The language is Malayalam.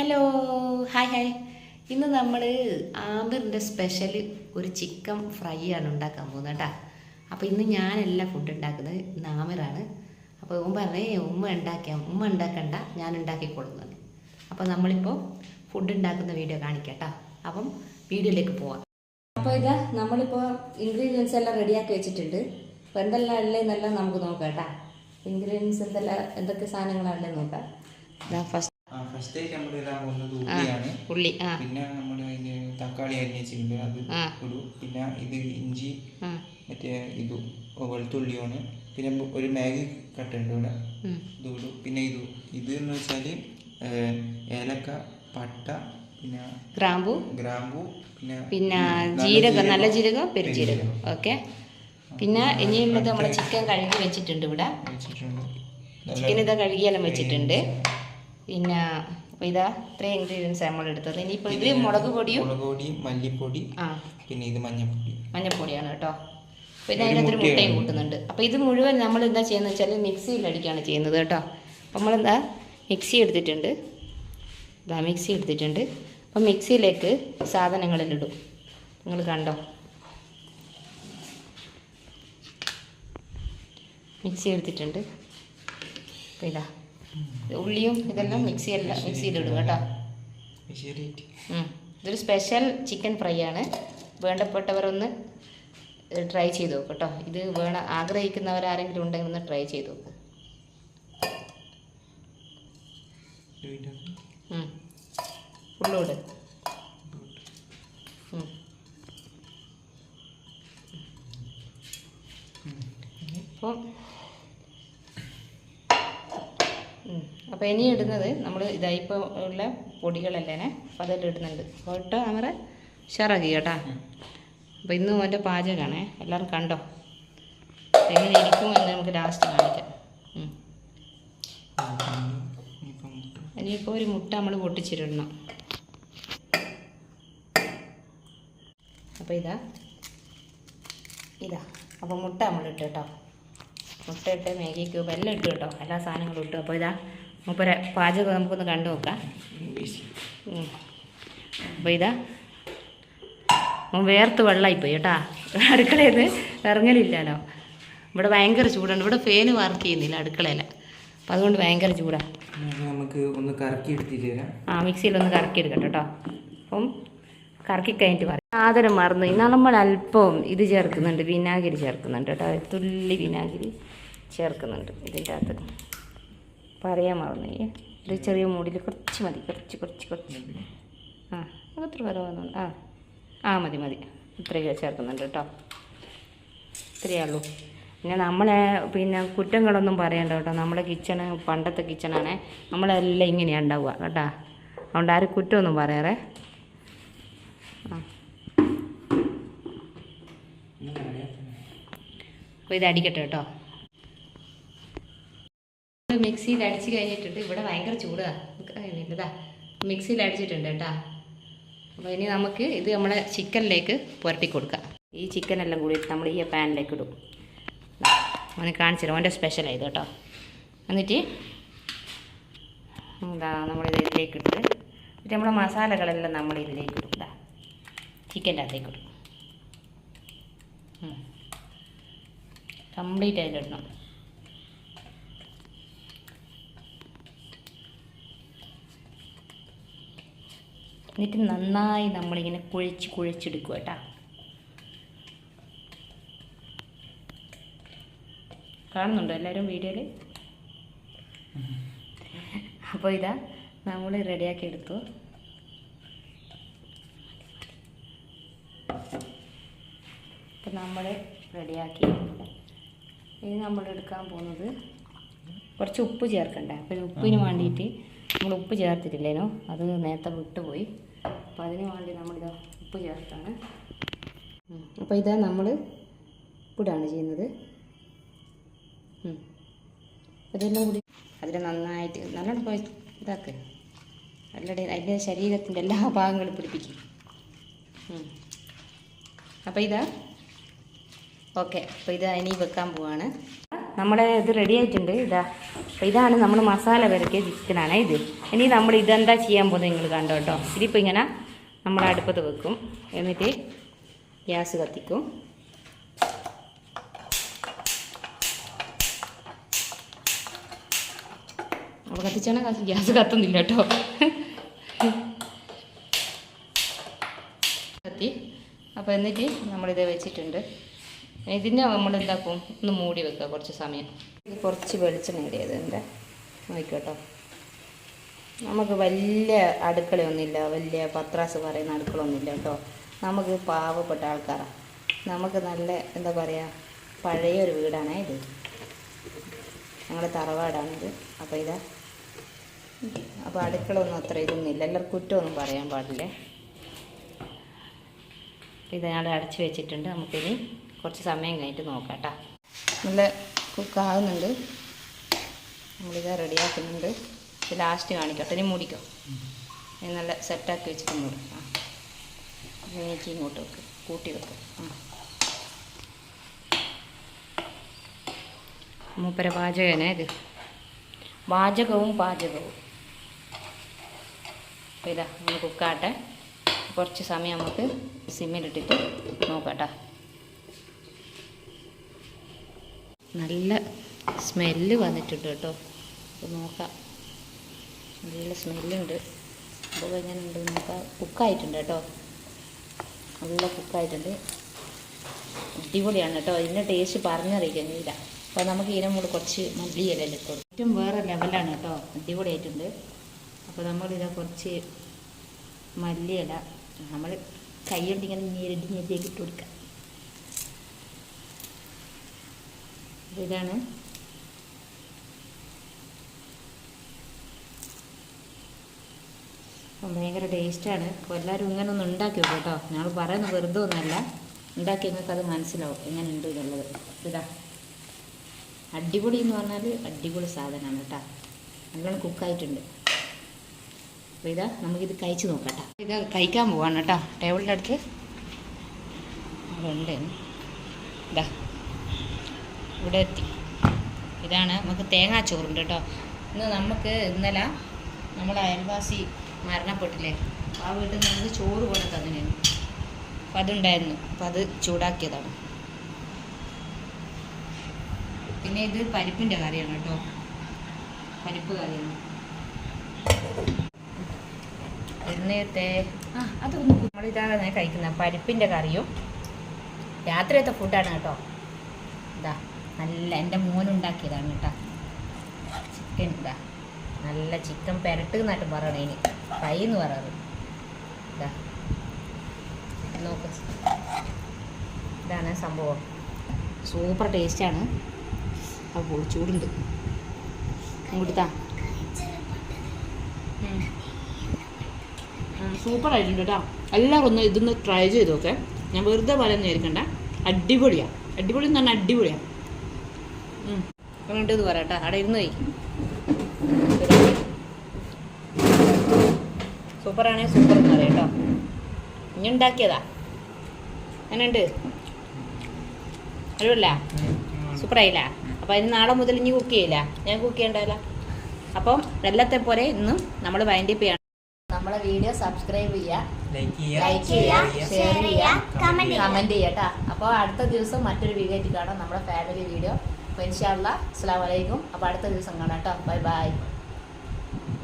Hello hi hi. ഇന്ന് നമ്മൾ ആമിറിന്റെ സ്പെഷ്യൽ ഒരു ചിക്കൻ ഫ്രൈ ആണ് ഉണ്ടാക്കാൻ പോകുന്നത് കേട്ടോ. അപ്പോൾ ഇന്ന് ഞാനല്ല ഫുഡ് ഉണ്ടാക്കുന്നത് ഇന്ന് ആമിറാണ്. അപ്പോൾ ഉമ്മ പറഞ്ഞേ ഉമ്മ ഉണ്ടാക്കിയാൽ ഉമ്മ ഉണ്ടാക്കണ്ട ഞാൻ ഉണ്ടാക്കിക്കൊള്ളുന്നത് അപ്പോൾ നമ്മളിപ്പോൾ ഫുഡ് ഉണ്ടാക്കുന്ന വീഡിയോ കാണിക്കാം കേട്ടോ. അപ്പം വീഡിയോയിലേക്ക് പോവാം. അപ്പോൾ ഇതാ നമ്മളിപ്പോൾ ഇൻഗ്രീഡിയൻസ് എല്ലാം റെഡിയാക്കി വെച്ചിട്ടുണ്ട്. അപ്പോൾ എന്തെല്ലാം ഉള്ളതെന്നെല്ലാം നമുക്ക് നോക്കാം കേട്ടോ. ഇൻഗ്രീഡിയൻസ് എന്തെല്ലാം എന്തൊക്കെ സാധനങ്ങളാണ് ഉള്ളത് നോക്കാം. ഫസ്റ്റ് നമ്മൾ ഇടാൻ പോകുന്നത് ഉള്ളിയാണ്. ഉള്ളി പിന്നെ നമ്മൾ അതിന് തക്കാളി അരിഞ്ഞ് വെച്ചിട്ടുണ്ട്. അത് ഇടും. പിന്നെ ഇത് ഇഞ്ചി ആ. മറ്റേ ഇത് വെളുത്തുള്ളിയാണ് പിന്നെ ഒരു മാഗി കട്ടുണ്ട് ഇവിടെ. ഇത് ഇടും. പിന്നെ ഇത് ഇത് എന്ന് വെച്ചാൽ ഏലക്ക പട്ട പിന്നെ ഗ്രാമ്പു. ഗ്രാമ്പു പിന്നെ പിന്നെ ജീരകം നല്ല ജീരകം പെരുജീരകം. ഓക്കെ. പിന്നെ ഇനിയുള്ളത് നമ്മുടെ ചിക്കൻ കഴുകി വെച്ചിട്ടുണ്ട് ഇവിടെ. ചിക്കൻ ഇതാ കഴുകിയെല്ലാം വെച്ചിട്ടുണ്ട്. പിന്നെ അപ്പോൾ ഇതാ ഇത്രയും ഇൻഗ്രീഡിയൻസ് നമ്മൾ എടുത്തത്. ഇനിയിപ്പോൾ ഇത് മുളക് പൊടിയും? മുളക് പൊടി മല്ലിപ്പൊടി ആ. പിന്നെ ഇത് മഞ്ഞൾപ്പൊടി മഞ്ഞപ്പൊടിയാണ് കേട്ടോ. അപ്പോൾ ഇത് അതിനകത്തൊരു മുട്ടയും കൂട്ടുന്നുണ്ട്. അപ്പോൾ ഇത് മുഴുവൻ നമ്മൾ എന്താ ചെയ്യുന്നത് വെച്ചാൽ മിക്സിയിൽ അടിക്കുകയാണ് ചെയ്യുന്നത് കേട്ടോ. അപ്പോൾ നമ്മളെന്താ മിക്സി എടുത്തിട്ടുണ്ട്. ഇതാ മിക്സി എടുത്തിട്ടുണ്ട്. അപ്പോൾ മിക്സിയിലേക്ക് സാധനങ്ങളിലിടും ഇടും. നിങ്ങൾ കണ്ടോ? മിക്സി എടുത്തിട്ടുണ്ട്. അപ്പോൾ ഇതാ. ഉള്ളിയും ഇതെല്ലാം മിക്സിയെല്ലാം മിക്സിയിലിടും കേട്ടോ. ഇതൊരു സ്പെഷ്യൽ ചിക്കൻ ഫ്രൈ ആണ്. വേണ്ടപ്പെട്ടവരൊന്ന് ട്രൈ ചെയ്ത് നോക്കും കേട്ടോ. ഇത് വേണം ആഗ്രഹിക്കുന്നവരാരെങ്കിലും ഉണ്ടെങ്കിൽ ഒന്ന് ട്രൈ ചെയ്ത് നോക്കും. ഉള്ളോട്. അപ്പോൾ അപ്പോൾ ഇനി ഇടുന്നത് നമ്മൾ ഇതായി ഇപ്പോൾ ഉള്ള പൊടികളല്ലേ അപ്പോൾ അതെല്ലാം ഇടുന്നുണ്ട്. കേട്ടോ നമ്മുടെ ഉഷാറാക്കി കേട്ടാ? അപ്പോൾ ഇന്ന് അവന്റെ പാചകമാണേ എല്ലാവരും കണ്ടോ? എങ്ങനെ ഇരിക്കും എന്ന് നമുക്ക് ലാസ്റ്റ് കാണിക്കാം. ഇനിയിപ്പോൾ ഒരു മുട്ട നമ്മൾ പൊട്ടിച്ചിടണം. അപ്പോൾ ഇതാ. ഇതാ. അപ്പോൾ മുട്ട നമ്മൾ ഇട്ട് കേട്ടോ. മുട്ട ഇട്ട് മാഗി ക്യൂബ് എല്ലാം ഇട്ടു കേട്ടോ. എല്ലാ സാധനങ്ങളും ഇട്ടു. അപ്പോൾ ഇതാ. മൂപ്പര പാചകം നമുക്കൊന്ന് കണ്ടു നോക്കാം. അപ്പോൾ ഇതാ. വേർത്ത് വെള്ളമായിപ്പോയി കേട്ടാ. അടുക്കളയിൽ നിന്ന് ഇറങ്ങലില്ലല്ലോ. ഇവിടെ ഭയങ്കര ചൂടാണ്. ഇവിടെ ഫേന് വർക്ക് ചെയ്യുന്നില്ല അടുക്കളയിൽ അപ്പം അതുകൊണ്ട് ഭയങ്കര ചൂടാണ് നമുക്ക് ഒന്ന് കറക്കി എടുത്തിട്ട് തരാം ആ മിക്സിയിലൊന്ന് കറക്കി എടുക്കട്ടെ കേട്ടോ. അപ്പം കറക്കി കഴിഞ്ഞിട്ട് പറയാം. സാധനം മറന്നു. ഇന്നാൾ നമ്മൾ അല്പം ഇത് ചേർക്കുന്നുണ്ട്. വിനാഗിരി ചേർക്കുന്നുണ്ട് കേട്ടോ. തുള്ളി വിനാഗിരി ചേർക്കുന്നുണ്ട് ഇതിന്റെ അകത്ത്. പറയാൻ മറന്നു. ഒരു ചെറിയ മൂടിൽ കുറച്ച് മതി കുറച്ച് കുറച്ച് കുറച്ച്. ആ അത്ര കുറവാകുന്നുണ്ട് ആ ആ മതി മതി. ഇത്രയൊക്കെ ചേർക്കുന്നുണ്ട് കേട്ടോ. ഇത്രയേ ഉള്ളൂ. പിന്നെ നമ്മളെ പിന്നെ കുറ്റങ്ങളൊന്നും പറയണ്ട കേട്ടോ. നമ്മളെ കിച്ചണ് പണ്ടത്തെ കിച്ചണാണേ. നമ്മളെല്ലാം ഇങ്ങനെയാണ് ഉണ്ടാവുക കേട്ടോ. അതുകൊണ്ട് ആരും കുറ്റമൊന്നും പറയാറേ. ആ. അപ്പോൾ ഇത് അടിക്കട്ടെ കേട്ടോ. മിക്സിയിൽ അടിച്ച് കഴിഞ്ഞിട്ടുണ്ട്. ഇവിടെ ഭയങ്കര ചൂടാണ് ഇതാ മിക്സിയിൽ അടിച്ചിട്ടുണ്ട് കേട്ടോ. അപ്പോൾ ഇനി നമുക്ക് ഇത് നമ്മളെ ചിക്കനിലേക്ക് പുരട്ടി കൊടുക്കാം. ഈ ചിക്കൻ എല്ലാം കൂടി നമ്മൾ ഈ പാനിലേക്ക് ഇടും. അവന് കാണിച്ചു തരും അവന്റെ സ്പെഷ്യലായത് കേട്ടോ. എന്നിട്ട് എന്താ നമ്മളിത് ഇതിലേക്ക് ഇട്ട് എന്നിട്ട് നമ്മുടെ മസാലകളെല്ലാം നമ്മൾ ഇതിലേക്ക് ഇടും. ഇതാ ചിക്കന്റെ അകത്തേക്ക് ഇടും. കംപ്ലീറ്റ് അതിലിടണം എന്നിട്ട് നന്നായി നമ്മളിങ്ങനെ കുഴച്ച് കുഴച്ചെടുക്കുക കേട്ടോ. കാണുന്നുണ്ടോ എല്ലാവരും വീഡിയോയിൽ അപ്പോൾ ഇതാ നമ്മൾ റെഡിയാക്കി എടുത്തു. ഇപ്പം നമ്മൾ റെഡിയാക്കി. ഇനി നമ്മൾ എടുക്കാൻ പോകുന്നത് കുറച്ച് ഉപ്പ് ചേർക്കണ്ടേ? അപ്പം ഉപ്പിന് വേണ്ടിയിട്ട് നമ്മൾ ഉപ്പ് ചേർത്തിട്ടില്ലേനോ? അത് നേരത്തെ വിട്ടുപോയി. അപ്പം അതിന് വേണ്ടി നമ്മളിത് ഉപ്പ് ചേർത്താണ്. അപ്പോൾ ഇതാ നമ്മൾ ഉപ്പിടാണ് ചെയ്യുന്നത്. അതെല്ലാം ഇതെല്ലാം കൂടി അതിൽ നന്നായിട്ട് നല്ലോണം പോയി ഇതാക്ക്. അല്ലടെ അതിന്റെ ശരീരത്തിന്റെ എല്ലാ ഭാഗങ്ങളും പിടിപ്പിക്കും. അപ്പോൾ ഇതാ. ഓക്കെ അപ്പോൾ ഇത് ഇനി വെക്കാൻ പോവാണ്. നമ്മുടെ ഇത് റെഡി ആയിട്ടുണ്ട്. ഇതാ. അപ്പോൾ ഇതാണ് നമ്മൾ മസാല വരക്കിയ ചിക്കനാണ് ഇത്. ഇനി നമ്മൾ ഇതെന്താ ചെയ്യാൻ പോകുന്നത് നിങ്ങൾ കണ്ടോ കേട്ടോ ഇതിപ്പോൾ ഇങ്ങനെ നമ്മൾ അടുപ്പത്ത് വെക്കും. എന്നിട്ട് ഗ്യാസ് കത്തിക്കും. അപ്പോൾ കത്തിച്ചാണ് ഗ്യാസ് കത്തുന്നില്ല കേട്ടോ. കത്തി. അപ്പോൾ എന്നിട്ട് നമ്മളിത് വെച്ചിട്ടുണ്ട്. ഇതിനെ നമ്മൾ എന്താക്കും ഒന്ന് മൂടി വെക്കുക കുറച്ച് സമയം. കുറച്ച് വെളിച്ചെണ്ണ എന്റെ നോക്കിക്കോട്ടോ നമുക്ക് വലിയ അടുക്കളയൊന്നുമില്ല. വലിയ പത്രാസ് പറയുന്ന അടുക്കളയൊന്നുമില്ല കേട്ടോ. നമുക്ക് പാവപ്പെട്ട ആൾക്കാരാണ് നമുക്ക് നല്ല എന്താ പറയുക പഴയ ഒരു വീടാണ് ഇത്. ഞങ്ങളുടെ തറവാടാണിത് അപ്പോൾ ഇതാ. അപ്പോൾ അടുക്കളൊന്നും അത്ര ഇതൊന്നുമില്ല. എല്ലാവർക്കും കുറ്റമൊന്നും പറയാൻ പാടില്ലേ. ഇത് ഞങ്ങൾ അടച്ചു വെച്ചിട്ടുണ്ട്. നമുക്കിനി കുറച്ച് സമയം കഴിഞ്ഞിട്ട് നോക്കാം കേട്ടോ. നല്ല കുക്കാകുന്നുണ്ട് നമ്മളിത് റെഡിയാക്കുന്നുണ്ട്. ഇത് ലാസ്റ്റ് കാണിക്കട്ടെ. ഇനി മൂടിക്കോ നല്ല സെറ്റാക്കി വെച്ചിട്ട് മൂടും ആ. എനിക്ക് ഇങ്ങോട്ട് വെക്ക്. കൂട്ടി വെക്കും. ആ. മൂപ്പര പാചകനെ ഇത്. പാചകവും പാചകവും. അപ്പോൾ ഇതാ കുക്കാട്ടെ കുറച്ച് സമയം നമുക്ക് സിമ്മിലിട്ടിട്ട് നോക്കട്ടെ. നല്ല സ്മെല്ല് വന്നിട്ടുണ്ട് കേട്ടോ. നോക്കാം. നല്ല സ്മെല്ലുണ്ട്. അപ്പോൾ എങ്ങനെ ഉണ്ട് നോക്കാം കുക്കായിട്ടുണ്ട് കേട്ടോ. നല്ല കുക്കായിട്ടുണ്ട്. അടിപൊളിയാണ് കേട്ടോ. ഇതിന്റെ ടേസ്റ്റ് പറഞ്ഞറിയിക്കുന്നില്ല അപ്പോൾ നമുക്ക് ഇതിനെ കൂടെ കുറച്ച് മല്ലിയില ഇട്ട് ഏറ്റവും വേറെ ലെവലാണ് കേട്ടോ. അടിപൊളിയായിട്ടുണ്ട്. അപ്പോൾ നമ്മളിതാ കുറച്ച് മല്ലിയില നമ്മൾ കൈ കൊണ്ട് ഇങ്ങനെ ഞെരടി ഞെരടിയൊക്കെ ഇട്ട് കൊടുക്കാം. ഇതാണ് ഭയങ്കര ടേസ്റ്റാണ്. അപ്പോൾ എല്ലാവരും ഇങ്ങനെ ഒന്ന് ഉണ്ടാക്കി നോക്കും കേട്ടോ. ഞങ്ങൾ പറയുന്നത് വെറുതെ ഒന്നുമല്ല ഉണ്ടാക്കി നിങ്ങൾക്ക് അത് മനസ്സിലാവും എങ്ങനെ ഉണ്ട് എന്നുള്ളത്. ഇതാ. അടിപൊളി എന്ന് പറഞ്ഞാൽ അടിപൊളി സാധനമാണ് കേട്ടോ. നല്ലോണം കുക്കായിട്ടുണ്ട് അപ്പോൾ ഇതാ നമുക്കിത് കഴിച്ച് നോക്കാം കേട്ടോ. ഇത് കഴിക്കാൻ പോവാണ് കേട്ടോ. ടേബിളിന്റെ അടുത്ത്. ഉണ്ട് ഇതാ. ഇവിടെ എത്തി. ഇതാണ്. നമുക്ക് തേങ്ങാച്ചോറുണ്ട് കേട്ടോ. ഇന്ന് നമുക്ക് ഇന്നലെ നമ്മളെ അയൽവാസി മരണപ്പെട്ടില്ലേ? ആ വീട്ടിൽ നിന്ന് നമുക്ക് ചോറ് കൊണ്ട് തന്നിരുന്നു. അപ്പം അതുണ്ടായിരുന്നു. അപ്പം അത് ചൂടാക്കിയതാണ്. പിന്നെ ഇത് പരിപ്പിന്റെ കറിയാണ് കേട്ടോ. പരിപ്പ് കറിയാണ്. എന്നേത്തെ ആ അതൊന്നും നമ്മളിതാണ് കഴിക്കുന്നത് പരിപ്പിന്റെ കറിയും രാത്രിയത്തെ ഫുഡാണ് കേട്ടോ. ഇതാ നല്ല എന്റെ മോനുണ്ടാക്കിയതാണ് കേട്ടോ. ചിക്കൻ ഇതാ. നല്ല ചിക്കൻ പെരട്ട് എന്നായിട്ട് പറയണേ ഇനി. ഫ്രൈ എന്ന് പറയാറ്. ഇതാ നോക്ക്. ഇതാണ് സംഭവം. സൂപ്പർ ടേസ്റ്റാണ് അപ്പോൾ ചൂടുണ്ട് കൊടുത്താ സൂപ്പർ ആയിട്ടുണ്ട് കേട്ടോ. എല്ലാവരും ഒന്ന് ഇതൊന്ന് ട്രൈ ചെയ്ത് നോക്കെ. ഞാൻ വെറുതെ പറയുന്ന വിചാരിക്കണ്ട അടിപൊളിയാണ് അടിപൊളി എന്ന് പറഞ്ഞാൽ അടിപൊളിയാണ് ഉണ്ട് ഇത് പറയാം കേട്ടോ. അവിടെ ഇരുന്ന് കഴിക്കും സൂപ്പറാണെങ്കിൽ സൂപ്പർ എന്ന് പറയാം കേട്ടോ. ഇനി ഉണ്ടാക്കിയതാ. എങ്ങനെയുണ്ട്? അറിവില്ല സൂപ്പറായില്ല? അപ്പോൾ അതിന് നാളെ മുതൽ ഇനി കുക്ക് ചെയ്യില്ല? ഞാൻ കുക്ക് ചെയ്യണ്ടല്ല. അപ്പം വെള്ളത്തെ പോലെ ഇന്നും നമ്മൾ വൈൻഡപ്പ് ചെയ്യണം. നമ്മളെ വീഡിയോ സബ്സ്ക്രൈബ് ചെയ്യുക ലൈക്ക് ലൈക്ക് ചെയ്യുക ഷെയർ ചെയ്യുക കമന്റ് കമന്റ് ചെയ്യുക കേട്ടോ. അപ്പോൾ അടുത്ത ദിവസം മറ്റൊരു വീഡിയോ ആയിട്ട് കാണാം. നമ്മുടെ ഫാമിലി വീഡിയോ അപ്പോൾ ഇൻഷാല്ല അസ്സാം വലൈക്കും അപ്പോൾ അടുത്ത ദിവസം കാണാം കേട്ടോ. Bye bye